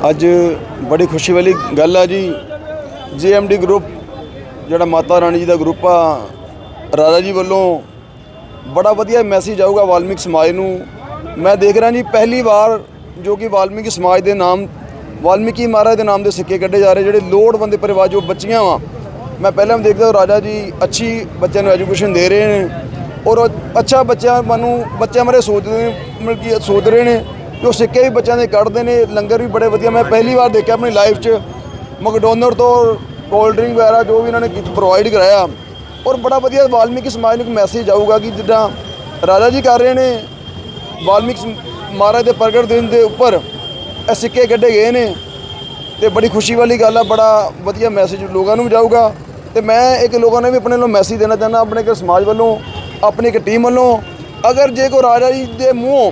ਅੱਜ ਬੜੀ ਖੁਸ਼ੀ ਵਾਲੀ ਗੱਲ ਆ ਜੀ। ਜੀਐਮਡੀ ਗਰੁੱਪ, ਜਿਹੜਾ ਮਾਤਾ ਰਾਣੀ ਜੀ ਦਾ ਗਰੁੱਪ ਆ ਰਾਜਾ ਜੀ ਵੱਲੋਂ ਬੜਾ ਵਧੀਆ ਮੈਸੇਜ ਆਊਗਾ ਵਾਲਮੀਕ ਸਮਾਜ ਨੂੰ। ਮੈਂ ਦੇਖ ਰਿਹਾ ਜੀ, ਪਹਿਲੀ ਵਾਰ ਜੋ ਕਿ ਵਾਲਮੀਕੀ ਸਮਾਜ ਦੇ ਨਾਮ, ਵਾਲਮੀਕੀ ਮਹਾਰਾਜ ਦੇ ਨਾਮ ਦੇ ਸਿੱਕੇ ਕੱਢੇ ਜਾ ਰਹੇ, ਜਿਹੜੇ ਲੋੜਵੰਦ ਪਰਿਵਾਰ ਜੋ ਬੱਚੀਆਂ ਵਾ। ਮੈਂ ਪਹਿਲਾਂ ਵੀ ਦੇਖਦਾ, ਰਾਜਾ ਜੀ ਅੱਛੀ ਬੱਚਿਆਂ ਨੂੰ ਐਜੂਕੇਸ਼ਨ ਦੇ ਰਹੇ ਨੇ ਔਰ ਅੱਛਾ ਬੱਚਿਆਂ ਨੂੰ ਬੱਚਿਆਂ ਬਾਰੇ ਸੋਚਦੇ ਨੇ, ਮਤਲਬ ਕਿ ਸੋਚ ਰਹੇ ਨੇ। ਜੋ ਸਿੱਕੇ ਵੀ ਬੱਚਿਆਂ ਦੇ ਕੱਢਦੇ ਨੇ, ਲੰਗਰ ਵੀ ਬੜੇ ਵਧੀਆ। ਮੈਂ ਪਹਿਲੀ ਵਾਰ ਦੇਖਿਆ ਆਪਣੀ ਲਾਈਫ 'ਚ। ਮੈਕਡੋਨਲਡ ਤੋਂ ਕੋਲਡ ਡਰਿੰਕ ਵਗੈਰਾ ਜੋ ਵੀ ਇਹਨਾਂ ਨੇ ਪ੍ਰੋਵਾਈਡ ਕਰਾਇਆ। ਔਰ ਬੜਾ ਵਧੀਆ ਵਾਲਮੀਕੀ ਸਮਾਜ ਨੂੰ ਇੱਕ ਮੈਸੇਜ ਆਊਗਾ ਕਿ ਜਿੱਦਾਂ ਰਾਜਾ ਜੀ ਕਰ ਰਹੇ ਨੇ, ਵਾਲਮੀਕ ਮਹਾਰਾਜ ਦੇ ਪ੍ਰਗਟ ਦਿਨ ਦੇ ਉੱਪਰ ਇਹ ਸਿੱਕੇ ਕੱਢੇ ਗਏ ਨੇ। ਤੇ ਬੜੀ ਖੁਸ਼ੀ ਵਾਲੀ ਗੱਲ ਆ, ਬੜਾ ਵਧੀਆ ਮੈਸੇਜ ਲੋਕਾਂ ਨੂੰ ਵੀ ਜਾਊਗਾ। ਤੇ ਮੈਂ ਇੱਕ ਲੋਕਾਂ ਨੇ ਵੀ ਆਪਣੇ ਵੱਲੋਂ ਮੈਸੇਜ ਦੇਣਾ ਚਾਹੁੰਦਾ, ਆਪਣੇ ਇੱਕ ਸਮਾਜ ਵੱਲੋਂ, ਆਪਣੀ ਇੱਕ ਟੀਮ ਵੱਲੋਂ। ਅਗਰ ਜੇ ਕੋ ਰਾਜਾ ਜੀ ਦੇ ਮੂੰਹੋਂ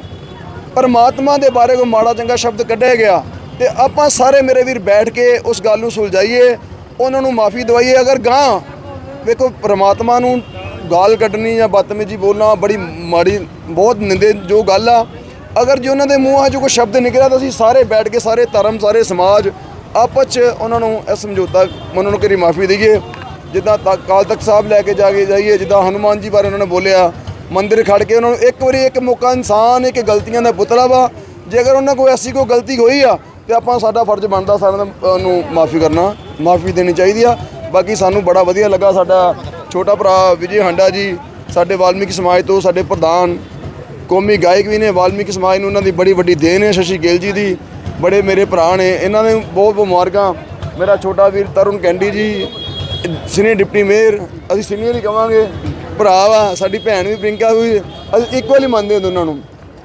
ਪਰਮਾਤਮਾ ਦੇ ਬਾਰੇ ਕੋਈ ਮਾੜਾ ਚੰਗਾ ਸ਼ਬਦ ਕੱਢਿਆ ਗਿਆ ਤੇ ਆਪਾਂ ਸਾਰੇ ਮੇਰੇ ਵੀਰ ਬੈਠ ਕੇ ਉਸ ਗੱਲ ਨੂੰ ਸੁਲਝਾਈਏ, ਉਹਨਾਂ ਨੂੰ ਮਾਫੀ ਦਵਾਈਏ। ਅਗਰ ਗਾਂ ਵੇਖੋ, ਪਰਮਾਤਮਾ ਨੂੰ ਗਾਲ ਕੱਢਣੀ ਜਾਂ ਬਦਤਮੀਜੀ ਬੋਲਣਾ ਬੜੀ ਮਾੜੀ, ਬਹੁਤ ਨਿੰਦੇ ਜੋ ਗੱਲ ਆ। ਅਗਰ ਜੇ ਉਹਨਾਂ ਦੇ ਮੂੰਹਾਂ 'ਚੋਂ ਕੋਈ ਸ਼ਬਦ ਨਿਕਲਿਆ ਤਾਂ ਅਸੀਂ ਸਾਰੇ ਬੈਠ ਕੇ ਸਾਰੇ ਧਰਮ, ਸਾਰੇ ਸਮਾਜ ਆਪਸ 'ਚ ਉਹਨਾਂ ਨੂੰ ਇਹ ਸਮਝੌਤਾ, ਉਹਨਾਂ ਨੂੰ ਕਰੀ ਮਾਫੀ ਦਈਏ। ਜਿੱਦਾਂ ਤਾ- ਅਕਾਲ ਤਖਤ ਸਾਹਿਬ ਲੈ ਕੇ ਜਾ ਕੇ ਜਾਈਏ, ਜਿੱਦਾਂ ਹਨੂਮਾਨ ਜੀ ਬਾਰੇ ਉਹਨਾਂ ਨੇ ਬੋਲਿਆ। ਮੰਦਿਰ ਖੜ ਕੇ ਉਹਨਾਂ ਨੂੰ ਇੱਕ ਵਾਰੀ ਇੱਕ ਮੌਕਾ ਇਨਸਾਨ, ਇੱਕ ਗਲਤੀਆਂ ਦਾ ਪੁਤਲਾ ਵਾ। ਜੇ ਅਗਰ ਉਹਨਾਂ ਕੋਲ ਐਸੀ ਕੋਈ ਗਲਤੀ ਹੋਈ ਆ, ਤੇ ਆਪਾਂ ਸਾਡਾ ਫਰਜ਼ ਬਣਦਾ ਸਾਰਿਆਂ ਦਾ ਉਹਨੂੰ ਮਾਫੀ ਕਰਨਾ, ਮਾਫੀ ਦੇਣੀ ਚਾਹੀਦੀ ਆ। ਬਾਕੀ ਸਾਨੂੰ ਬੜਾ ਵਧੀਆ ਲੱਗਾ ਸਾਡਾ ਛੋਟਾ ਭਰਾ ਵਿਜੇ ਹਾਂਡਾ ਜੀ, ਸਾਡੇ ਵਾਲਮੀਕੀ ਸਮਾਜ ਤੋਂ ਸਾਡੇ ਪ੍ਰਧਾਨ, ਕੌਮੀ ਗਾਇਕ ਵੀ ਨੇ। ਵਾਲਮੀਕ ਸਮਾਜ ਨੂੰ ਉਹਨਾਂ ਦੀ ਬੜੀ ਵੱਡੀ ਦੇਣ ਹੈ, ਸ਼ਸ਼ੀ ਗਿੱਲ ਜੀ ਦੀ। ਬੜੇ ਮੇਰੇ ਭਰਾ ਨੇ, ਇਹਨਾਂ ਨੇ ਬਹੁਤ ਬਹੁਤ ਮੁਬਾਰਕਾਂ। ਮੇਰਾ ਛੋਟਾ ਵੀਰ Tarun Kandi ji, senior deputy mayor, ਅਸੀਂ ਸੀਨੀਅਰ ਹੀ ਕਵਾਂਗੇ। ਭਰਾ ਵਾ ਸਾਡੀ ਭੈਣ ਵੀ ਪ੍ਰਿੰਕਾ ਵੀ। ਅਸੀਂ ਇਕੁਅਲੀ ਮੰਨਦੇ ਹਾਂ ਦੋਨਾਂ ਨੂੰ।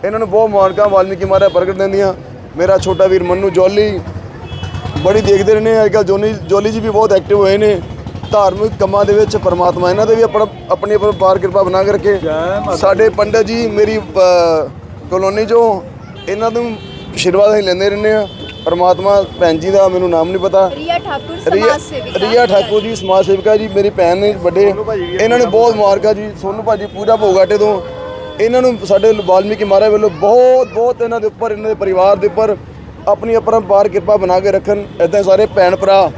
ਇਹਨਾਂ ਨੂੰ ਬਹੁਤ ਮੁਬਾਰਕਾਂ ਵਾਲਮੀਕੀ ਮਹਾਰਾਜ ਪ੍ਰਗਟ ਦਿੰਦੀਆਂ। ਮੇਰਾ ਛੋਟਾ ਵੀਰ ਮੰਨੂ ਜੋਲੀ ਬੜੀ ਦੇਖਦੇ ਰਹਿੰਦੇ ਅੱਜ ਕੱਲ੍ਹ ਜੋਨੀ ਜੋਲੀ ਜੀ ਵੀ ਬਹੁਤ ਐਕਟਿਵ ਹੋਏ ਨੇ। ਧਾਰਮਿਕ ਕੰਮਾਂ ਦੇ ਵਿੱਚ ਪਰਮਾਤਮਾ ਇਹਨਾਂ ਦੇ ਵੀ ਆਪਣਾ ਆਪਣੀ ਅਪਾਰ ਕਿਰਪਾ ਬਣਾ ਕੇ ਰੱਖੇ ਸਾਡੇ ਪੰਡਤ ਜੀ ਮੇਰੀ ਕਲੋਨੀ ਚੋਂ ਇਹਨਾਂ ਤੋਂ ਆਸ਼ੀਰਵਾਦ ਅਸੀਂ ਲੈਂਦੇ ਰਹਿੰਦੇ ਆ ਪਰਮਾਤਮਾ ਭੈਣ ਜੀ ਦਾ ਮੈਨੂੰ ਨਾਮ ਨਹੀਂ ਪਤਾ। ਰੀਆ ਠਾਕੁਰ ਸਮਾਜ ਸੇਵਿਕਾ ਰੀਆ ਠਾਕੁਰ ਜੀ ਸਮਾਜ ਸੇਵਿਕਾ ਜੀ ਮੇਰੀ ਭੈਣ ਨੇ ਵੱਡੇ। ਇਹਨਾਂ ਨੇ ਬਹੁਤ ਮੁਬਾਰਕਾਂ ਜੀ। ਸੋਨੂ ਭਾਜੀ ਪੂਰਾ ਭੋਗਾਟੇ ਤੋਂ। ਇਹਨਾਂ ਨੂੰ ਸਾਡੇ ਵਾਲਮੀਕੀ ਮਹਾਰਾਜ ਵੱਲੋਂ ਬਹੁਤ ਬਹੁਤ ਇਹਨਾਂ ਦੇ ਉੱਪਰ ਇਹਨਾਂ ਦੇ ਪਰਿਵਾਰ ਦੇ ਉੱਪਰ ਆਪਣੀ ਅਪਰੰਪਾਰ ਕਿਰਪਾ ਬਣਾ ਕੇ ਰੱਖਣ। ਇਦਾਂ ਸਾਰੇ ਭੈਣ ਭਰਾ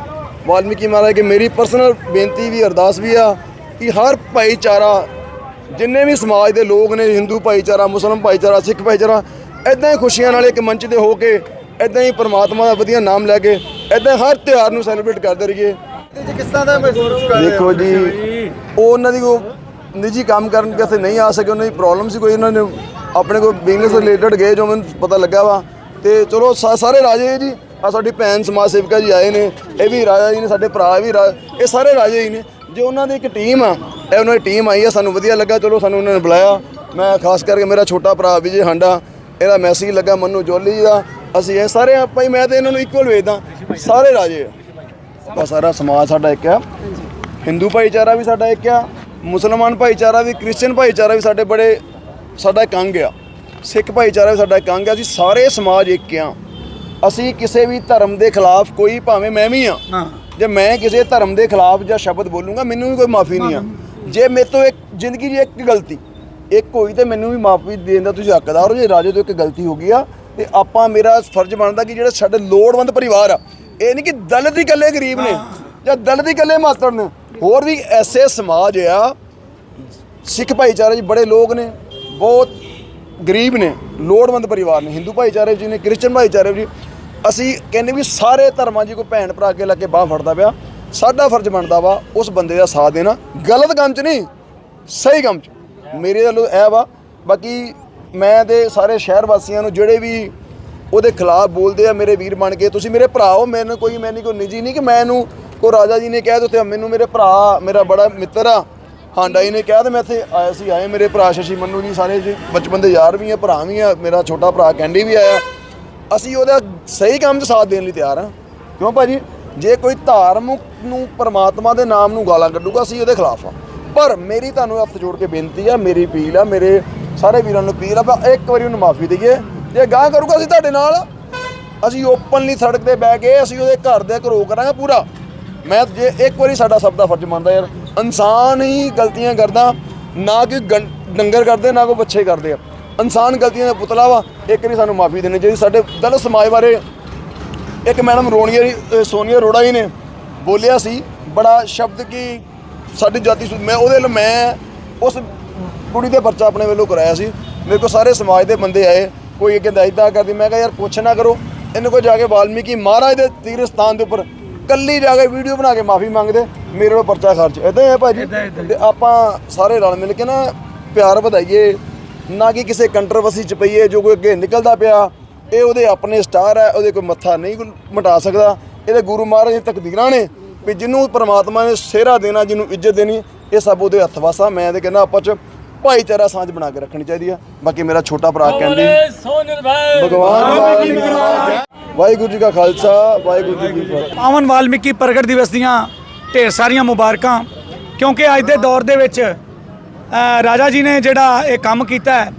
ਵਾਲਮੀਕੀ ਮਹਾਰਾਜ ਕੇ ਮੇਰੀ ਪਰਸਨਲ ਬੇਨਤੀ ਵੀ ਅਰਦਾਸ ਵੀ ਆ ਕਿ ਹਰ ਭਾਈਚਾਰਾ ਜਿੰਨੇ ਵੀ ਸਮਾਜ ਦੇ ਲੋਕ ਨੇ ਹਿੰਦੂ ਭਾਈਚਾਰਾ ਮੁਸਲਮਾਨ ਭਾਈਚਾਰਾ ਸਿੱਖ ਭਾਈਚਾਰਾ ਇਦਾਂ ਹੀ ਖੁਸ਼ੀਆਂ ਨਾਲ ਇੱਕ ਮੰਚ ਤੇ ਹੋ ਕੇ ਇਦਾਂ ਹੀ ਪ੍ਰਮਾਤਮਾ ਦਾ ਵਧੀਆ ਨਾਮ ਲੈ ਕੇ ਇਦਾਂ ਹਰ ਤਿਉਹਾਰ ਨੂੰ ਸੈਲੀਬ੍ਰੇਟ ਕਰਦੇ ਰਹੀਏ। ਕਿਸ ਤਰ੍ਹਾਂ ਦਾ ਮਹਿਸੂਸ ਕਰ ਰਹੇ ਦੇਖੋ ਜੀ ਉਹ ਉਹਨਾਂ ਦੀ ਉਹ ਨਿੱਜੀ ਕੰਮ ਕਰਨ ਕਿਸੇ ਨਹੀਂ ਆ ਸਕੇ ਉਹਨਾਂ ਦੀ ਪ੍ਰੋਬਲਮ ਸੀ ਕੋਈ ਉਹਨਾਂ ਨੇ ਆਪਣੇ ਕੋਈ ਬਿਜ਼ਨਸ ਰਿਲੇਟਡ ਗਏ ਜੋ ਮੈਨੂੰ ਪਤਾ ਲੱਗਾ ਵਾ। ਤੇ ਚਲੋ ਸਾ- ਸਾਰੇ ਰਾਜੇ ਜੀ ਆ ਸਾਡੀ ਭੈਣ ਸਮਾਜ ਸੇਵਿਕਾ ਜੀ ਆਏ ਨੇ ਇਹ ਵੀ ਰਾਜਾ ਜੀ ਨੇ ਸਾਡੇ ਭਰਾ ਵੀ ਰਾ- ਇਹ ਸਾਰੇ ਰਾਜੇ ਹੀ ਨੇ। ਜੋ ਉਹਨਾਂ ਦੀ ਇੱਕ ਟੀਮ ਆ ਇਹ ਉਹਨਾਂ ਦੀ ਟੀਮ ਆਈ ਆ ਸਾਨੂੰ ਵਧੀਆ ਲੱਗਾ ਚਲੋ ਸਾਨੂੰ ਉਹਨਾਂ ਨੇ ਬੁਲਾਇਆ। ਮੈਂ ਖਾਸ ਕਰਕੇ ਮੇਰਾ ਛੋਟਾ ਭਰਾ ਵਿਜੇ ਹਾਂਡਾ ਇਹਦਾ ਮੈਸੇਜ ਲੱਗਾ ਮੰਨੂ ਜੋਲੀ ਜੀ ਦਾ ਅਸੀਂ ਇਹ ਸਾਰੇ ਆਪਾਂ ਹੀ ਮੈਂ ਤੇ ਇਹਨਾਂ ਨੂੰ ਇਕੁਅਲ ਵੇਚਦਾ ਸਾਰੇ ਰਾਜੇ ਆ। ਬਸ ਸਾਰਾ ਸਮਾਜ ਸਾਡਾ ਇੱਕ ਆ। ਹਿੰਦੂ ਭਾਈਚਾਰਾ ਵੀ ਸਾਡਾ ਇੱਕ ਆ। ਮੁਸਲਮਾਨ ਭਾਈਚਾਰਾ ਵੀ ਕ੍ਰਿਸਚੀਅਨ ਭਾਈਚਾਰਾ ਵੀ ਸਾਡੇ ਬੜੇ ਸਾਡਾ ਇੱਕ ਅੰਗ ਆ। ਸਿੱਖ ਭਾਈਚਾਰਾ ਵੀ ਸਾਡਾ ਇੱਕ ਅੰਗ ਆ। ਅਸੀਂ ਸਾਰੇ ਸਮਾਜ ਇੱਕ ਆ। ਅਸੀਂ ਕਿਸੇ ਵੀ ਧਰਮ ਦੇ ਖਿਲਾਫ ਕੋਈ ਭਾਵੇਂ ਮੈਂ ਵੀ ਆ। ਜੇ ਮੈਂ ਕਿਸੇ ਧਰਮ ਦੇ ਖਿਲਾਫ ਜਾਂ ਸ਼ਬਦ ਬੋਲੂੰਗਾ ਮੈਨੂੰ ਵੀ ਕੋਈ ਮਾਫੀ ਨਹੀਂ ਆ। ਜੇ ਮੇਰੇ ਤੋਂ ਇੱਕ ਜ਼ਿੰਦਗੀ 'ਚ ਇੱਕ ਗਲਤੀ ਇੱਕ ਹੋਈ ਤੇ ਮੈਨੂੰ ਵੀ ਮਾਫੀ ਦੇਣ ਦਾ ਤੁਸੀਂ ਹੱਕਦਾਰ ਹੋ। ਜੇ ਰਾਜੇ ਤੋਂ ਇੱਕ ਗਲਤੀ ਹੋ ਗਈ ਆ ਤੇ ਆਪਾਂ ਮੇਰਾ ਫਰਜ਼ ਬਣਦਾ ਕਿ ਜਿਹੜਾ ਸਾਡੇ ਲੋੜਵੰਦ ਪਰਿਵਾਰ ਆ, ਇਹ ਨਹੀਂ ਕਿ ਦਲਿਤ ਦੀ ਇਕੱਲੇ ਗਰੀਬ ਨੇ ਜਾਂ ਦਲਿਤ ਦੀ ਇਕੱਲੇ ਮਾਤੜ ਨੇ, ਹੋਰ ਵੀ ਐਸੇ ਸਮਾਜ ਆ, ਸਿੱਖ ਭਾਈਚਾਰੇ 'ਚ ਬੜੇ ਲੋਕ ਨੇ, ਬਹੁਤ ਗਰੀਬ ਨੇ, ਲੋੜਵੰਦ ਪਰਿਵਾਰ ਨੇ, ਹਿੰਦੂ ਭਾਈਚਾਰੇ ਜੀ ਨੇ ਕ੍ਰਿਸਚਨ ਭਾਈਚਾਰੇ ਜੀ ਅਸੀਂ ਕਹਿੰਦੇ ਵੀ ਸਾਰੇ ਧਰਮਾਂ 'ਚ ਕੋਈ ਭੈਣ ਭਰਾ ਕੇ ਲੱਗੇ ਬਾਹ ਫੜਦਾ ਪਿਆ, ਸਾਡਾ ਫਰਜ਼ ਬਣਦਾ ਵਾ ਉਸ ਬੰਦੇ ਦਾ ਸਾਥ ਦੇਣਾ, ਗਲਤ ਕੰਮ 'ਚ ਨਹੀਂ, ਸਹੀ ਕੰਮ 'ਚ। ਮੇਰੇ ਵੱਲੋਂ ਇਹ ਵਾ, ਬਾਕੀ ਮੈਂ ਤੇ ਸਾਰੇ ਸ਼ਹਿਰ ਵਾਸੀਆਂ ਨੂੰ ਜਿਹੜੇ ਵੀ ਉਹਦੇ ਖਿਲਾਫ ਬੋਲਦੇ ਆ, ਮੇਰੇ ਵੀਰ ਬਣ ਕੇ, ਤੁਸੀਂ ਮੇਰੇ ਭਰਾ ਹੋ, ਮੈਨੂੰ ਕੋਈ ਮੈਨੂੰ ਕੋਈ ਨਿੱਜੀ ਨਹੀਂ ਕਿ ਮੈਂ ਇਹਨੂੰ ਕੋ ਰਾਜਾ ਜੀ ਨੇ ਕਹਿ ਦਿੱਤੇ, ਮੈਨੂੰ ਮੇਰੇ ਭਰਾ, ਮੇਰਾ ਬੜਾ ਮਿੱਤਰ ਆ, ਹਾਂਡਾ ਜੀ ਨੇ ਕਿਹਾ ਤੇ ਮੈਂ ਇੱਥੇ ਆਇਆ ਸੀ, ਆਏ ਮੇਰੇ ਭਰਾ ਸ਼ਸ਼ੀ ਮੰਨੂ ਜੀ, ਸਾਰੇ ਜੀ, ਬਚਪਨ ਦੇ ਯਾਰ ਵੀ ਆ, ਭਰਾ ਵੀ ਆ, ਮੇਰਾ ਛੋਟਾ ਭਰਾ ਕੈਂਡੀ ਵੀ ਆਇਆ। ਅਸੀਂ ਉਹਦਾ ਸਹੀ ਕੰਮ 'ਚ ਸਾਥ ਦੇਣ ਲਈ ਤਿਆਰ ਆ। ਕਿਉਂ ਭਾਜੀ? ਜੇ ਕੋਈ ਧਾਰਮਿਕ ਨੂੰ ਪਰਮਾਤਮਾ ਦੇ ਨਾਮ ਨੂੰ ਗਾਲਾਂ ਕੱਢੂਗਾ, ਅਸੀਂ ਉਹਦੇ ਖਿਲਾਫ ਆ। ਪਰ ਮੇਰੀ ਤੁਹਾਨੂੰ ਹੱਥ ਜੋੜ ਕੇ ਬੇਨਤੀ ਆ, ਮੇਰੀ ਅਪੀਲ ਆ, ਮੇਰੇ ਸਾਰੇ ਵੀਰਾਂ ਨੂੰ ਅਪੀਲ ਆ ਵੀ ਇੱਕ ਵਾਰੀ ਉਹਨੂੰ ਮਾਫੀ ਦਈਏ। ਜੇ ਗਾਂ ਕਰੂਗਾ ਅਸੀਂ ਤੁਹਾਡੇ ਨਾਲ, ਅਸੀਂ ਓਪਨਲੀ ਸੜਕ ਤੇ ਬਹਿ ਕੇ ਅਸੀਂ ਉਹਦੇ ਘਰ ਦੇ ਘਰੋ ਕਰਾਂਗੇ ਪੂਰਾ। ਮੈਂ ਜੇ ਇੱਕ ਵਾਰੀ ਸਾਡਾ ਸਭ ਦਾ ਫਰਜ਼ ਮੰਨਦਾ ਯਾਰ, ਇਨਸਾਨ ਹੀ ਗਲਤੀਆਂ ਕਰਦਾ, ਨਾ ਕਿ ਗੰ- ਡੰਗਰ ਕਰਦੇ, ਨਾ ਕੋਈ ਬੱਚੇ ਕਰਦੇ ਆ। ਇਨਸਾਨ ਗਲਤੀਆਂ ਦਾ ਪੁਤਲਾ ਵਾ, ਇੱਕ ਵਾਰੀ ਸਾਨੂੰ ਮਾਫੀ ਦੇਣੀ ਚਾਹੀਦੀ। ਸਾਡੇ ਦਲ ਸਮਾਜ ਬਾਰੇ ਇੱਕ ਮੈਡਮ ਰੋਣੀਆ ਸੋਨੀਆ ਅਰੋੜਾ ਜੀ ਨੇ ਬੋਲਿਆ ਸੀ, ਬੜਾ ਸ਼ਬਦ ਕਿ ਸਾਡੀ ਜਾਤੀ ਸੁ- ਮੈਂ ਉਹਦੇ ਲਈ ਮੈਂ ਉਸ ਕੁੜੀ ਦੇ ਪਰਚਾ ਆਪਣੇ ਵੱਲੋਂ ਕਰਾਇਆ ਸੀ। ਮੇਰੇ ਕੋਲ ਸਾਰੇ ਸਮਾਜ ਦੇ ਬੰਦੇ ਆਏ ਕੋਈ ਕਹਿੰਦਾ ਇਦਾਂ ਕਰਦੀ ਮੈਂ ਕਿਹਾ ਯਾਰ ਪੁੱਛ ਨਾ ਕਰੋ। ਇਹਨੂੰ ਕੋਈ ਜਾ ਕੇ ਵਾਲਮੀਕੀ ਮਹਾਰਾਜ ਦੇ ਤੀਰਥ ਸਥਾਨ ਦੇ ਉੱਪਰ ਕੱਲੀ ਜਾ ਕੇ ਵੀਡੀਓ ਬਣਾ ਕੇ ਮਾਫੀ ਮੰਗਦੇ ਮੇਰੇ ਕੋਲ ਪਰਚਾ ਖਰਚ ਇਦਾਂ ਹੀ ਭਾਜੀ। ਤੇ ਆਪਾਂ ਸਾਰੇ ਰਲ ਮਿਲ ਕੇ ਨਾ ਪਿਆਰ ਵਧਾਈਏ ਨਾ ਕਿ ਕਿਸੇ ਕੰਟਰੋਵਰਸੀ ਚ ਪਈਏ ਜੋ ਕੋਈ ਅੱਗੇ ਨਿਕਲਦਾ ਪਿਆ ਇਹ ਉਹਦੇ ਆਪਣੇ ਸਟਾਰ ਹੈ ਉਹਦੇ ਕੋਈ ਮੱਥਾ ਨਹੀਂ ਮਟਾ ਸਕਦਾ। ਇਹਦੇ ਗੁਰੂ ਮਹਾਰਾਜ ਦੀ ਤਕਦੀਰਾਂ ਨੇ ਵੀ ਜਿਹਨੂੰ ਪ੍ਰਮਾਤਮਾ ਨੇ ਸਿਹਰਾ ਦੇਣਾ ਜਿਹਨੂੰ ਇੱਜ਼ਤ ਦੇਣੀ ਇਹ ਸਭ ਉਹਦੇ ਹੱਥ ਵਾਸਾ। ਮੈਂ ਤੇ ਕਹਿੰਦਾ ਆਪਾਂ ਚ ਭਾਈਚਾਰਾ ਸਾਂਝ ਬਣਾ ਕੇ ਰੱਖਣੀ ਚਾਹੀਦੀ ਆ। ਬਾਕੀ ਮੇਰਾ ਛੋਟਾ ਭਰਾ ਕਹਿੰਦੀ ਭਗਵਾਨ ਵਾਹਿਗੁਰੂ ਜੀ ਕੀ ਫਤਿਹ। ਵਾਹਿਗੁਰੂ ਜੀ ਕਾ ਖਾਲਸਾ ਵਾਹਿਗੁਰੂ ਜੀ ਕੀ ਫਤਿਹ। ਪਾਵਨ ਵਾਲਮੀਕੀ ਪ੍ਰਗਟ ਦਿਵਸ ਦੀਆਂ ਢੇਰ ਸਾਰੀਆਂ ਮੁਬਾਰਕਾਂ ਕਿਉਂਕਿ ਅੱਜ ਦੇ ਦੌਰ ਦੇ ਵਿੱਚ ਰਾਜਾ ਜੀ ਨੇ ਜਿਹੜਾ ਇਹ ਕੰਮ ਕੀਤਾ ਹੈ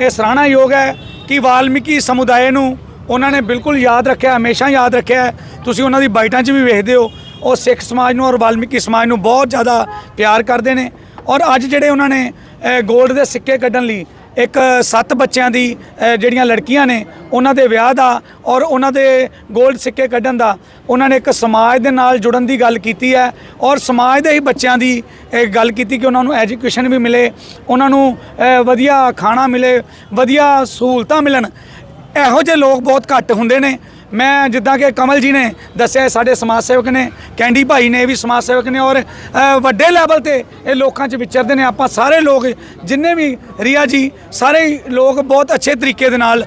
ਇਹ ਸਰਾਹਨਾਯੋਗ ਹੈ ਕਿ ਵਾਲਮੀਕੀ ਸਮੁਦਾਇ ਨੂੰ ਉਹਨਾਂ ਨੇ ਬਿਲਕੁਲ ਯਾਦ ਰੱਖਿਆ ਹਮੇਸ਼ਾ ਯਾਦ ਰੱਖਿਆ। ਤੁਸੀਂ ਉਹਨਾਂ ਦੀ ਬਾਈਟਾਂ 'ਚ ਵੀ ਵੇਖਦੇ ਹੋ ਉਹ ਸਿੱਖ ਸਮਾਜ ਨੂੰ ਔਰ ਵਾਲਮੀਕੀ ਸਮਾਜ ਨੂੰ ਬਹੁਤ ਜ਼ਿਆਦਾ ਪਿਆਰ ਕਰਦੇ ਨੇ। ਔਰ ਅੱਜ ਜਿਹੜੇ ਉਹਨਾਂ ਨੇ 골ਡ ਦੇ ਸਿੱਕੇ ਕੱਢਣ ਲਈ ਇੱਕ ਸੱਤ ਬੱਚਿਆਂ ਦੀ ਜਿਹੜੀਆਂ ਲੜਕੀਆਂ ਨੇ, ਉਹਨਾਂ ਦੇ ਵਿਆਹ ਦਾ ਔਰ ਉਹਨਾਂ ਦੇ 골ਡ ਸਿੱਕੇ ਕੱਢਣ ਦਾ, ਉਹਨਾਂ ਨੇ ਇੱਕ ਸਮਾਜ ਦੇ ਨਾਲ ਜੁੜਨ ਦੀ ਗੱਲ ਕੀਤੀ ਹੈ ਔਰ ਸਮਾਜ ਦੇ ਹੀ ਬੱਚਿਆਂ ਦੀ ਗੱਲ ਕੀਤੀ ਕਿ ਉਹਨਾਂ ਨੂੰ ਐਜੂਕੇਸ਼ਨ ਵੀ ਮਿਲੇ, ਉਹਨਾਂ ਨੂੰ ਵਧੀਆ ਖਾਣਾ ਮਿਲੇ, ਵਧੀਆ ਸਹੂਲਤਾਂ ਮਿਲਣ। ਇਹੋ ਜਿਹੇ ਲੋਕ ਬਹੁਤ ਘੱਟ ਹੁੰਦੇ ਨੇ। ਮੈਂ ਜਿੱਦਾਂ ਕਿ ਕਮਲ ਜੀ ਨੇ ਦੱਸਿਆ ਸਾਡੇ ਸਮਾਜ ਸੇਵਕ ਨੇ, ਕੈਂਡੀ ਭਾਈ ਨੇ ਇਹ ਵੀ ਸਮਾਜ ਸੇਵਕ ਨੇ ਔਰ ਵੱਡੇ ਲੈਵਲ ਤੇ ਇਹ ਲੋਕਾਂ 'ਚ ਵਿਚਰਦੇ ਨੇ। ਆਪਾਂ ਸਾਰੇ ਲੋਕ, ਜਿੰਨੇ ਵੀ ਰੀਆ ਜੀ, ਸਾਰੇ ਲੋਕ ਬਹੁਤ ਅੱਛੇ ਤਰੀਕੇ ਦੇ ਨਾਲ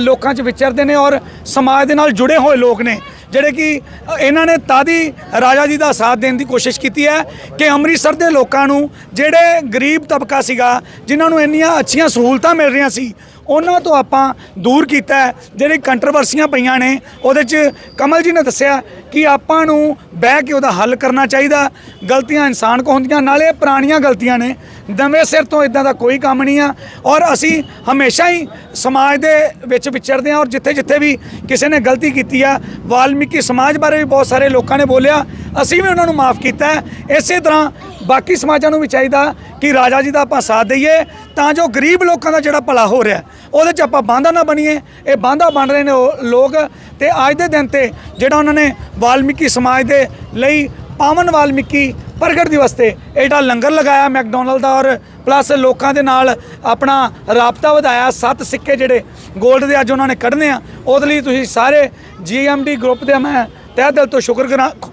ਲੋਕਾਂ 'ਚ ਵਿਚਰਦੇ ਨੇ ਔਰ ਸਮਾਜ ਦੇ ਨਾਲ ਜੁੜੇ ਹੋਏ ਲੋਕ ਨੇ। ਜਿਹੜੇ ਕਿ ਇਹਨਾਂ ਨੇ ਤਾਦੀ ਰਾਜਾ ਜੀ ਦਾ ਸਾਥ ਦੇਣ ਦੀ ਕੋਸ਼ਿਸ਼ ਕੀਤੀ ਹੈ ਕਿ ਅੰਮ੍ਰਿਤਸਰ ਦੇ ਲੋਕਾਂ ਨੂੰ ਜਿਹੜੇ ਗਰੀਬ ਤਬਕਾ ਸੀਗਾ, ਜਿਨ੍ਹਾਂ ਨੂੰ ਇੰਨੀਆਂ ਅੱਛੀਆਂ ਸਹੂਲਤਾਂ ਮਿਲ ਰਹੀਆਂ ਸੀ, ਉਹਨਾਂ ਤੋਂ ਆਪਾਂ ਦੂਰ ਕੀਤਾ ਹੈ। ਜਿਹੜੀ ਕੰਟਰੋਵਰਸੀਆਂ ਪਈਆਂ ਨੇ, ਉਹਦੇ 'ਚ ਕਮਲ ਜੀ ਨੇ ਦੱਸਿਆ ਕਿ ਆਪਾਂ ਨੂੰ ਬਹਿ ਕੇ ਉਹਦਾ ਹੱਲ ਕਰਨਾ ਚਾਹੀਦਾ। ਗਲਤੀਆਂ ਇਨਸਾਨ ਕੋ ਹੁੰਦੀਆਂ, ਨਾਲੇ ਪੁਰਾਣੀਆਂ ਗਲਤੀਆਂ ਨੇ। ਨਵੇਂ ਸਿਰ ਤੋਂ ਇਦਾਂ ਦਾ ਕੋਈ ਕੰਮ ਨਹੀਂ ਆ। ਔਰ ਅਸੀਂ ਹਮੇਸ਼ਾ ਹੀ ਸਮਾਜ ਦੇ ਵਿੱਚ ਵਿਚਰਦੇ ਹਾਂ ਔਰ ਜਿੱਥੇ ਜਿੱਥੇ ਵੀ ਕਿਸੇ ਨੇ ਗਲਤੀ ਕੀਤੀ ਆ, ਵਾਲਮੀਕੀ ਸਮਾਜ ਬਾਰੇ ਵੀ ਬਹੁਤ ਸਾਰੇ ਲੋਕਾਂ ਨੇ ਬੋਲਿਆ, ਅਸੀਂ ਵੀ ਉਹਨਾਂ ਨੂੰ ਮਾਫ ਕੀਤਾ ਇਸੇ ਤਰ੍ਹਾਂ ਬਾਕੀ ਸਮਾਜਾਂ ਨੂੰ ਵੀ ਚਾਹੀਦਾ ਕਿ ਰਾਜਾ ਜੀ ਦਾ ਆਪਾਂ ਸਾਥ ਦਈਏ, ਤਾਂ ਜੋ ਗਰੀਬ ਲੋਕਾਂ ਦਾ ਜਿਹੜਾ ਭਲਾ ਹੋ ਰਿਹਾ ਉਹਦੇ 'ਚ ਆਪਾਂ ਬਾਂਧਾ ਨਾ ਬਣੀਏ। ਇਹ ਬਾਂਧਾ ਬਣ ਰਹੇ ਨੇ ਉਹ ਲੋਕ ਤੇ ਅੱਜ ਦੇ ਦਿਨ ਤੇ ਜਿਹੜਾ ਉਹਨਾਂ ਨੇ ਵਾਲਮੀਕੀ ਸਮਾਜ ਦੇ ਲਈ ਪਾਵਨ ਵਾਲਮੀਕੀ ਪ੍ਰਗਟ ਦਿਵਸ ਤੇ ਇਹਦਾ ਲੰਗਰ ਲਗਾਇਆ ਮੈਕਡੋਨਲਡ ਦਾ ਔਰ ਪਲੱਸ ਲੋਕਾਂ ਦੇ ਨਾਲ ਆਪਣਾ ਰਾਬਤਾ ਵਧਾਇਆ। ਸੱਤ ਸਿੱਕੇ ਜਿਹੜੇ 골ਡ ਦੇ ਅੱਜ ਉਹਨਾਂ ਨੇ ਕੱਢਨੇ ਆ। ਉਹਦੇ ਲਈ ਤੁਸੀਂ ਸਾਰੇ ਜੀਐਮਡੀ ਗਰੁੱਪ ਦੇ ਮੈਂ ਤਹਿ ਦਿਲ ਤੋਂ ਸ਼ੁਕਰ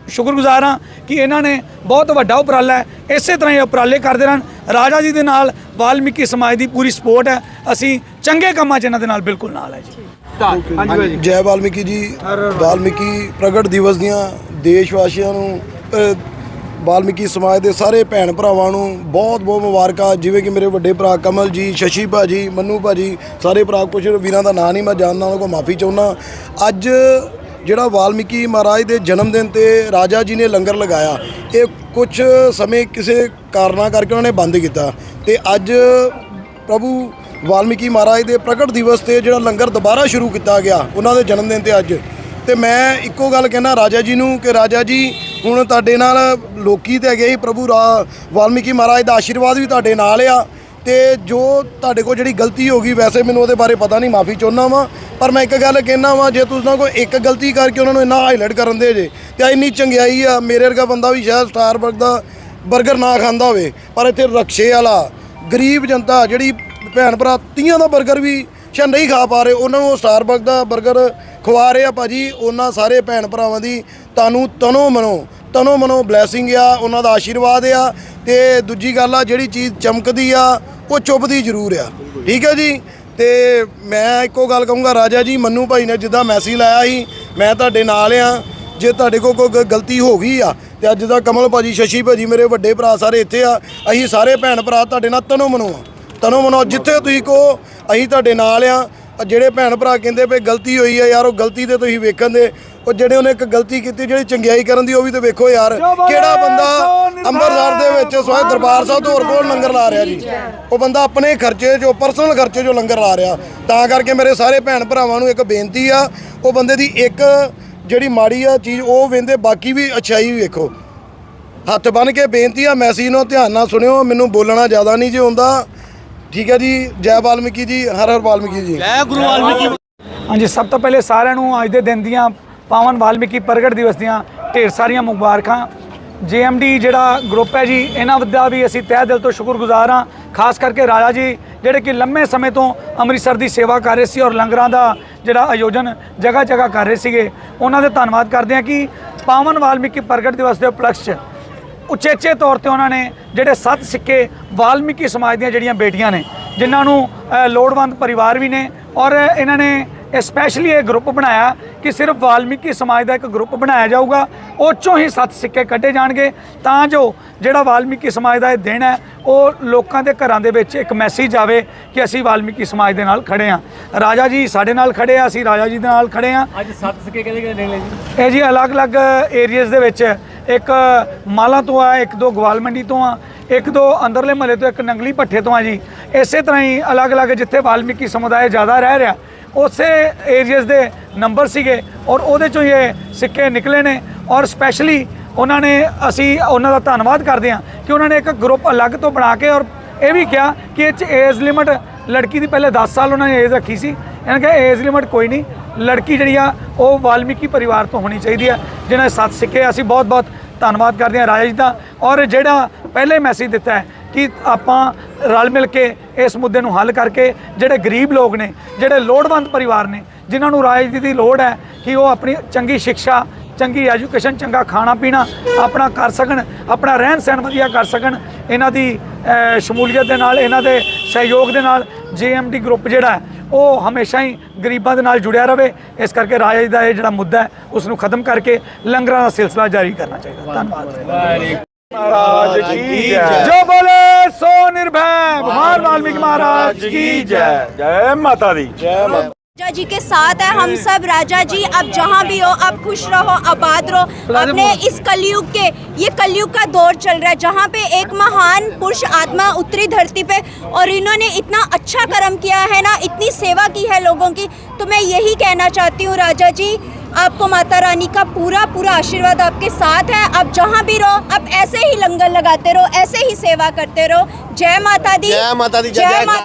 ਸ਼ੁਕਰਗੁਜ਼ਾਰ ਹਾਂ ਕਿ ਇਹਨਾਂ ਨੇ ਬਹੁਤ ਵੱਡਾ ਉਪਰਾਲਾ ਹੈ। ਇਸੇ ਤਰ੍ਹਾਂ ਇਹ ਉਪਰਾਲੇ ਕਰਦੇ ਰਹਿਣ। ਰਾਜਾ ਜੀ ਦੇ ਨਾਲ ਵਾਲਮੀਕੀ ਸਮਾਜ ਦੀ ਪੂਰੀ ਸਪੋਰਟ ਹੈ। ਅਸੀਂ ਚੰਗੇ ਕੰਮਾਂ 'ਚ ਇਹਨਾਂ ਦੇ ਨਾਲ ਬਿਲਕੁਲ ਨਾਲ ਹੈ ਜੀ। ਜੈ ਵਾਲਮੀਕੀ ਜੀ ਵਾਲਮੀਕੀ ਪ੍ਰਗਟ ਦਿਵਸ ਦੀਆਂ ਦੇਸ਼ ਵਾਸੀਆਂ ਨੂੰ ਵਾਲਮੀਕੀ ਸਮਾਜ ਦੇ ਸਾਰੇ ਭੈਣ ਭਰਾਵਾਂ ਨੂੰ ਬਹੁਤ ਬਹੁਤ ਮੁਬਾਰਕਾਂ। ਜਿਵੇਂ ਕਿ ਮੇਰੇ ਵੱਡੇ ਭਰਾ ਕਮਲ ਜੀ ਸ਼ਸ਼ੀ ਭਾਜੀ, ਮੰਨੂ ਭਾਜੀ, ਸਾਰੇ ਭਰਾ ਕੁਛ ਵੀਰਾਂ ਦਾ ਨਾਂ ਨਹੀਂ ਮੈਂ ਜਾਣਦਾ, ਉਹਨਾਂ ਕੋਲ ਮਾਫੀ ਚਾਹੁੰਦਾ। ਅੱਜ ਜਿਹੜਾ ਵਾਲਮੀਕੀ ਮਹਾਰਾਜ ਦੇ ਜਨਮ ਦਿਨ ਤੇ ਰਾਜਾ ਜੀ ਨੇ ਲੰਗਰ ਲਗਾਇਆ, ਇਹ ਕੁਝ ਸਮੇਂ ਕਿਸੇ ਕਾਰਨਾਂ ਕਰਕੇ ਉਹਨਾਂ ਨੇ ਬੰਦ ਕੀਤਾ। ਤੇ ਅੱਜ ਪ੍ਰਭੂ ਵਾਲਮੀਕੀ ਮਹਾਰਾਜ ਦੇ ਪ੍ਰਗਟ ਦਿਵਸ ਤੇ ਜਿਹੜਾ ਲੰਗਰ ਦੁਬਾਰਾ ਸ਼ੁਰੂ ਕੀਤਾ ਗਿਆ, ਉਹਨਾਂ ਦੇ ਜਨਮ ਦਿਨ ਤੇ ਅੱਜ। ਤੇ ਮੈਂ ਇੱਕੋ ਗੱਲ ਕਹਿਣਾ ਰਾਜਾ ਜੀ ਨੂੰ ਕਿ ਰਾਜਾ ਜੀ ਹੁਣ ਤੁਹਾਡੇ ਨਾਲ ਲੋਕੀ ਤੇ ਹੈਗੇ ਹੀ ਪ੍ਰਭੂ ਰਾ ਵਾਲਮੀਕੀ ਮਹਾਰਾਜ ਦਾ ਆਸ਼ੀਰਵਾਦ ਵੀ ਤੁਹਾਡੇ ਨਾਲ ਆ। ਤੇ ਜੋ ਤੁਹਾਡੇ ਕੋਲ ਜਿਹੜੀ ਗਲਤੀ ਹੋ ਗਈ, ਵੈਸੇ ਮੈਨੂੰ ਉਹਦੇ ਬਾਰੇ ਪਤਾ ਨਹੀਂ, ਮਾਫੀ ਚਾਹੁੰਦਾ ਵਾਂ। ਪਰ ਮੈਂ ਇੱਕ ਗੱਲ ਕਹਿਣਾ ਵਾਂ, ਜੇ ਤੁਸੀਂ ਨਾ ਕੋਈ ਇੱਕ ਗਲਤੀ ਕਰਕੇ ਉਹਨਾਂ ਨੂੰ ਇੰਨਾ ਹਾਈਲਾਈਟ ਕਰਨ ਦੇ ਜੇ, ਤੇ ਇੰਨੀ ਚੰਗਿਆਈ ਆ, ਮੇਰੇ ਵਰਗਾ ਬੰਦਾ ਵੀ ਸ਼ਾਇਦ ਸਟਾਰਬਕ ਦਾ 버ਗਰ ਨਾ ਖਾਂਦਾ ਹੋਵੇ, ਪਰ ਇੱਥੇ ਰਕਸ਼ੇ ਵਾਲਾ, ਗਰੀਬ ਜਨਤਾ ਜਿਹੜੀ ਭੈਣ ਭਰਾ ਤੀਆਂ ਦਾ 버ਗਰ ਵੀ ਸ਼ਾਇਦ ਨਹੀਂ ਖਾ ਪਾ ਰਹੇ, ਉਹਨਾਂ ਨੂੰ ਉਹ ਸਟਾਰਬਕ ਦਾ 버ਗਰ ਖਵਾ ਰਹੇ ਆ ਭਾਜੀ, ਉਹਨਾਂ ਸਾਰੇ ਭੈਣ ਭਰਾਵਾਂ ਦੀ ਤੁਹਾਨੂੰ ਤਨੋ ਮਨੋ ਤਨੋ ਮਨੋ ਬਲੇਸਿੰਗ ਆ, ਉਹਨਾਂ ਦਾ ਆਸ਼ੀਰਵਾਦ ਆ। ਤੇ ਦੂਜੀ ਗੱਲ ਆ, ਜਿਹੜੀ ਚੀਜ਼ ਚਮਕਦੀ ਆ, ਉਹ ਚੁੱਭਦੀ ਜ਼ਰੂਰ ਆ। ਠੀਕ ਹੈ ਜੀ? ਤੇ ਮੈਂ ਇੱਕੋ ਗੱਲ ਕਹੂੰਗਾ, ਰਾਜਾ ਜੀ, ਮੰਨੂ ਭਾਈ ਨੇ ਜਿੱਦਾਂ ਮੈਸੇਜ ਲਾਇਆ ਸੀ, ਮੈਂ ਤੁਹਾਡੇ ਨਾਲ ਆ। ਜੇ ਤੁਹਾਡੇ ਕੋਲ ਕੋਈ ਗ- ਗਲਤੀ ਹੋ ਗਈ ਆ, ਤੇ ਅੱਜ ਦਾ ਕਮਲ ਭਾਜੀ, ਸ਼ਸ਼ੀ ਭਾਜੀ ਮੇਰੇ ਵੱਡੇ ਭਰਾ ਸਾਰੇ ਇੱਥੇ ਆ, ਅਸੀਂ ਸਾਰੇ ਭੈਣ ਭਰਾ ਤੁਹਾਡੇ ਨਾਲ ਤਨੋ ਮਨੋ ਆ। ਤਨੋ ਮਨੋ, ਜਿੱਥੇ ਤੁਸੀਂ ਕਹੋ, ਅਸੀਂ ਤੁਹਾਡੇ ਨਾਲ ਆ। ਜਿਹੜੇ ਭੈਣ ਭਰਾ ਕਹਿੰਦੇ ਪਏ, ਗਲਤੀ ਹੋਈ ਆ ਯਾਰ, ਉਹ ਗਲਤੀ ਤੇ ਤੁਸੀਂ ਵੇਖਣ ਦੇ। ਉਹ ਜਿਹੜੇ ਉਹਨੇ ਇੱਕ ਗਲਤੀ ਕੀਤੀ ਜਿਹੜੀ ਚੰਗਿਆਈ ਕਰਨ ਦੀ ਉਹ ਵੀ ਤੇ ਵੇਖੋ ਯਾਰ ਕਿਹੜਾ ਬੰਦਾ ਅੰਮ੍ਰਿਤਸਰ ਦੇ ਵਿੱਚ ਸੋਏ ਦਰਬਾਰ ਸਾਹਿਬ ਤੋਂ ਹੋਰ ਕੋਲ ਲੰਗਰ ਲਾ ਰਿਹਾ ਜੀ? ਉਹ ਬੰਦਾ ਆਪਣੇ ਖਰਚੇ ਚੋਂ ਪਰਸਨਲ ਖਰਚੇ ਚੋਂ ਲੰਗਰ ਲਾ ਰਿਹਾ। ਤਾਂ ਕਰਕੇ ਮੇਰੇ ਸਾਰੇ ਭੈਣ ਭਰਾਵਾਂ ਨੂੰ ਇੱਕ ਬੇਨਤੀ ਆ ਉਹ ਬੰਦੇ ਦੀ ਇੱਕ ਜਿਹੜੀ ਮਾੜੀ ਆ ਚੀਜ਼ ਉਹ ਵੇਂਦੇ ਬਾਕੀ ਵੀ ਅੱਛਾਈ ਵੀ ਵੇਖੋ। ਹੱਥ ਬੰਨ ਕੇ ਬੇਨਤੀ ਆ ਮੈਸੇਜ ਨੂੰ ਧਿਆਨ ਨਾਲ ਸੁਣਿਓ ਮੈਨੂੰ ਬੋਲਣਾ ਜ਼ਿਆਦਾ ਨਹੀਂ ਜੇ ਹੁੰਦਾ। ਠੀਕ ਹੈ ਜੀ ਜੈ ਵਾਲਮੀਕੀ ਜੀ ਹਰ ਹਰ ਵਾਲਮੀਕੀ ਜੀ। ਹਾਂਜੀ ਸਭ ਤੋਂ ਪਹਿਲੇ ਸਾਰਿਆਂ ਨੂੰ ਅੱਜ ਦੇ ਦਿਨ ਦੀਆਂ ਪਾਵਨ ਵਾਲਮੀਕੀ ਪ੍ਰਗਟ ਦਿਵਸ ਦੀਆਂ ਢੇਰ ਸਾਰੀਆਂ ਮੁਬਾਰਕਾਂ। ਜੀਐਮਡੀ ਜਿਹੜਾ ਗਰੁੱਪ ਹੈ ਜੀ, ਇਹਨਾਂ ਦਾ ਵੀ ਅਸੀਂ ਤਹਿ ਦਿਲ ਤੋਂ ਸ਼ੁਕਰਗੁਜ਼ਾਰ ਹਾਂ, ਖਾਸ ਕਰਕੇ ਰਾਜਾ ਜੀ, ਜਿਹੜੇ ਕਿ ਲੰਮੇ ਸਮੇਂ ਤੋਂ ਅੰਮ੍ਰਿਤਸਰ ਦੀ ਸੇਵਾ ਕਰ ਰਹੇ ਸੀ ਔਰ ਲੰਗਰਾਂ ਦਾ ਜਿਹੜਾ ਆਯੋਜਨ ਜਗ੍ਹਾ ਜਗ੍ਹਾ ਕਰ ਰਹੇ ਸੀਗੇ। ਉਹਨਾਂ ਦੇ ਧੰਨਵਾਦ ਕਰਦੇ ਹਾਂ ਕਿ ਪਾਵਨ ਵਾਲਮੀਕੀ ਪ੍ਰਗਟ ਦਿਵਸ ਦੇ ਉਪਲਕਸ਼ 'ਚ ਉਚੇਚੇ ਤੌਰ ਤੇ ਉਹਨਾਂ ਨੇ ਜਿਹੜੇ ਸੱਤ ਸਿੱਕੇ ਵਾਲਮੀਕੀ ਸਮਾਜ ਦੀਆਂ ਜਿਹੜੀਆਂ ਬੇਟੀਆਂ ਨੇ, ਜਿਨ੍ਹਾਂ ਨੂੰ ਲੋੜਵੰਦ ਪਰਿਵਾਰ ਵੀ ਨੇ ਔਰ ਇਹਨਾਂ ਨੇ ਸਪੈਸ਼ਲੀ ਇਹ ਗਰੁੱਪ ਬਣਾਇਆ ਕਿ ਸਿਰਫ ਵਾਲਮੀਕੀ ਸਮਾਜ ਦਾ ਇੱਕ ਗਰੁੱਪ ਬਣਾਇਆ ਜਾਊਗਾ ਉਹ 'ਚੋਂ ਹੀ ਸੱਤ ਸਿੱਕੇ ਕੱਢੇ ਜਾਣਗੇ। ਤਾਂ ਜੋ ਜਿਹੜਾ ਵਾਲਮੀਕੀ ਸਮਾਜ ਦਾ ਇਹ ਦਿਨ ਹੈ ਉਹ ਲੋਕਾਂ ਦੇ ਘਰਾਂ ਦੇ ਵਿੱਚ ਇੱਕ ਮੈਸੇਜ ਆਵੇ ਕਿ ਅਸੀਂ ਵਾਲਮੀਕੀ ਸਮਾਜ ਦੇ ਨਾਲ ਖੜੇ ਹਾਂ। ਰਾਜਾ ਜੀ ਸਾਡੇ ਨਾਲ ਖੜੇ ਆ ਅਸੀਂ ਰਾਜਾ ਜੀ ਦੇ ਨਾਲ ਖੜੇ ਹਾਂ। ਅੱਜ ਸੱਤ ਸਿੱਕੇ ਕਿਹਦੇ ਕਿਹਦੇ ਨਿਕਲੇ ਜੀ? ਇਹ ਜੀ ਅਲੱਗ-ਅਲੱਗ ਏਰੀਆਜ਼ ਦੇ ਵਿੱਚ ਇੱਕ ਮਾਲਾ ਤੋਂ ਆ ਇੱਕ ਦੋ ਗਵਾਲ ਮੰਡੀ ਤੋਂ ਆ ਇੱਕ ਦੋ ਅੰਦਰਲੇ ਮਹੱਲੇ ਤੋਂ ਇੱਕ ਨੰਗਲੀ ਭੱਠੇ ਤੋਂ ਆ ਜੀ। ਇਸੇ ਤਰ੍ਹਾਂ ਹੀ ਅਲੱਗ-ਅਲੱਗ ਜਿੱਥੇ ਵਾਲਮੀਕੀ ਸਮੁਦਾਇ ਜ਼ਿਆਦਾ ਰਹਿ ਰਿਹਾ ਉਸੇ ਏਰੀਆਜ਼ ਦੇ ਨੰਬਰ ਸੀਗੇ ਔਰ ਉਹਦੇ ਚੋਂ ਇਹ ਸਿੱਕੇ ਨਿਕਲੇ ਨੇ ਔਰ ਸਪੈਸ਼ਲੀ ਉਹਨਾਂ ਨੇ ਅਸੀਂ ਉਹਨਾਂ ਦਾ ਧੰਨਵਾਦ ਕਰਦੇ ਹਾਂ ਕਿ ਉਹਨਾਂ ਨੇ ਇੱਕ ਗਰੁੱਪ ਅਲੱਗ ਤੋਂ ਬਣਾ ਕੇ ਔਰ ਇਹ ਵੀ ਕਿਹਾ ਕਿ ਇਹ ਚ ਏਜ ਲਿਮਟ ਲੜਕੀ ਦੀ ਪਹਿਲੇ 10 ਸਾਲ ਉਹਨਾਂ ਨੇ ਏਜ ਰੱਖੀ ਸੀ। ਇਹਨਾਂ ਕਿਹਾ ਏਜ ਲਿਮਟ ਕੋਈ ਨਹੀਂ। ਲੜਕੀ ਜਿਹੜੀ ਆ, ਉਹ ਵਾਲਮੀਕੀ ਪਰਿਵਾਰ ਤੋਂ ਹੋਣੀ ਚਾਹੀਦੀ ਆ। ਜਿਹਨਾਂ ਸੱਤ ਸਿੱਕੇ ਅਸੀਂ ਬਹੁਤ ਬਹੁਤ ਧੰਨਵਾਦ ਕਰਦੇ ਹਾਂ ਰਾਜਾ ਜੀ ਦਾ ਔਰ ਜਿਹੜਾ ਪਹਿਲੇ ਮੈਸੇਜ ਦਿੱਤਾ ਹੈ ਕਿ ਆਪਾਂ ਰਲ ਮਿਲ ਕੇ ਇਸ ਮੁੱਦੇ ਨੂੰ ਹੱਲ ਕਰਕੇ ਜਿਹੜੇ ਗਰੀਬ ਲੋਕ ਨੇ, ਜਿਹੜੇ ਲੋੜਵੰਦ ਪਰਿਵਾਰ ਨੇ, ਜਿਨ੍ਹਾਂ ਨੂੰ ਰਾਜ ਦੀ ਲੋੜ ਹੈ ਕਿ ਉਹ ਆਪਣੀ ਚੰਗੀ ਸਿੱਖਿਆ, ਚੰਗੀ ਐਜੂਕੇਸ਼ਨ, ਚੰਗਾ ਖਾਣਾ ਪੀਣਾ ਆਪਣਾ ਕਰ ਸਕਣ, ਆਪਣਾ ਰਹਿਣ ਸਹਿਣ ਵਧੀਆ ਕਰ ਸਕਣ, ਇਹਨਾਂ ਦੀ ਸ਼ਮੂਲੀਅਤ ਦੇ ਨਾਲ, ਇਹਨਾਂ ਦੇ ਸਹਿਯੋਗ ਦੇ ਨਾਲ ਜੀਐਮਡੀ ਗਰੁੱਪ ਜਿਹੜਾ ਉਹ ਹਮੇਸ਼ਾ ਹੀ ਗਰੀਬਾਂ ਦੇ ਨਾਲ ਜੁੜਿਆ ਰਵੇ। ਇਸ ਕਰਕੇ ਰਾਜ ਦਾ ਇਹ ਜਿਹੜਾ ਮੁੱਦਾ ਹੈ ਉਸ ਨੂੰ ਖਤਮ ਕਰਕੇ ਲੰਗਰਾਂ ਦਾ ਸਿਲਸਿਲਾ ਜਾਰੀ ਕਰਨਾ ਚਾਹੀਦਾ। ਧੰਨਵਾਦ। महाराज की जय। जो बोले सो निर्भय। भगवान वाल्मीकि महाराज की जय। जय माता दी। जय माता राजा जी के साथ है हम सब राजा जी। अब जहाँ भी हो अब खुश रहो आबाद रहो। अपने इस कलयुग के ये कलयुग का दौर चल रहा है जहाँ पे एक महान पुरुष आत्मा उतरी धरती पे और इन्होंने इतना अच्छा कर्म किया है ना इतनी सेवा की है लोगों की तो मैं यही कहना चाहती हूँ राजा जी आपको माता रानी का पूरा पूरा आशीर्वाद आपके साथ है आप जहाँ भी रहो आप ऐसे ही लंगर लगाते रहो ऐसे ही सेवा करते रहो जय माता दी जय माता दी, जय जय जय माता